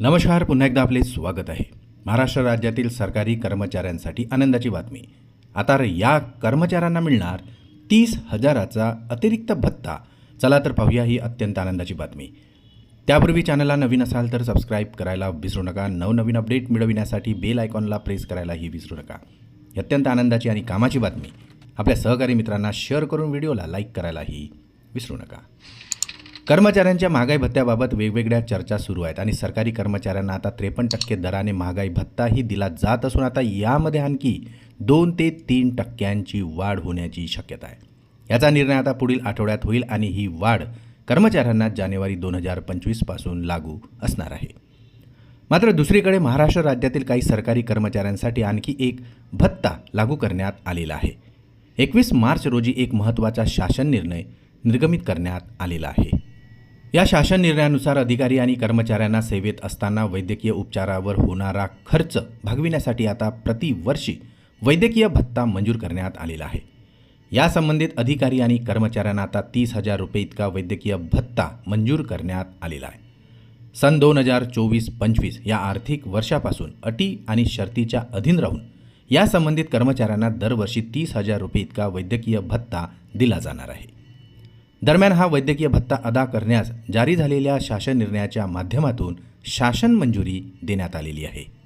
नमस्कार पुन्हा एकदा आपले स्वागत आहे. महाराष्ट्र राज्यातील सरकारी कर्मचाऱ्यांसाठी आनंदाची बातमी. आता या कर्मचाऱ्यांना मिळणार तीस हजाराचा अतिरिक्त भत्ता. चला तर पाहूया ही अत्यंत आनंदाची बातमी. त्यापूर्वी चॅनलला नवीन असाल तर सबस्क्राईब करायला विसरू नका. नवनवीन अपडेट मिळविण्यासाठी बेल आयकॉनला प्रेस करायलाही विसरू नका. ही अत्यंत आनंदाची आणि कामाची बातमी. आपल्या सहकारी मित्रांना शेअर करून व्हिडिओला लाईक करायलाही विसरू नका. कर्मचाऱ्यांच्या महागाई भत्त्याबाबत वेगवेगळ्या चर्चा सुरू आहेत आणि सरकारी कर्मचाऱ्यांना आता त्रेपन्न टक्के दराने महागाई भत्ताही दिला जात असून आता यामध्ये आणखी दोन ते तीन टक्क्यांची वाढ होण्याची शक्यता आहे. याचा निर्णय आता पुढील आठवड्यात होईल आणि ही वाढ कर्मचाऱ्यांना जानेवारी दोन हजार पंचवीसपासून लागू असणार आहे. मात्र दुसरीकडे महाराष्ट्र राज्यातील काही सरकारी कर्मचाऱ्यांसाठी आणखी एक भत्ता लागू करण्यात आलेला आहे. एकवीस मार्च रोजी एक महत्त्वाचा शासन निर्णय निर्गमित करण्यात आलेला आहे. या शासन निर्णयानुसार अधिकारी आणि कर्मचाऱ्यांना सेवेत असताना वैद्यकीय उपचारावर होणारा खर्च भागविण्यासाठी आता प्रतिवर्षी वैद्यकीय भत्ता मंजूर करण्यात आलेला आहे. या संबंधित अधिकारी आणि कर्मचाऱ्यांना आता तीस हजार रुपये इतका वैद्यकीय भत्ता मंजूर करण्यात आलेला आहे. सन दोन हजार चोवीस पंचवीस या आर्थिक वर्षापासून अटी आणि शर्तीच्या अधीन राहून या संबंधित कर्मचाऱ्यांना दरवर्षी तीस हजार रुपये इतका वैद्यकीय भत्ता दिला जाणार आहे. दरम्यान हा वैद्यकीय भत्ता अदा करण्यास जारी झालेल्या शासन निर्णयाच्या माध्यमातून शासन मंजुरी देण्यात आलेली आहे.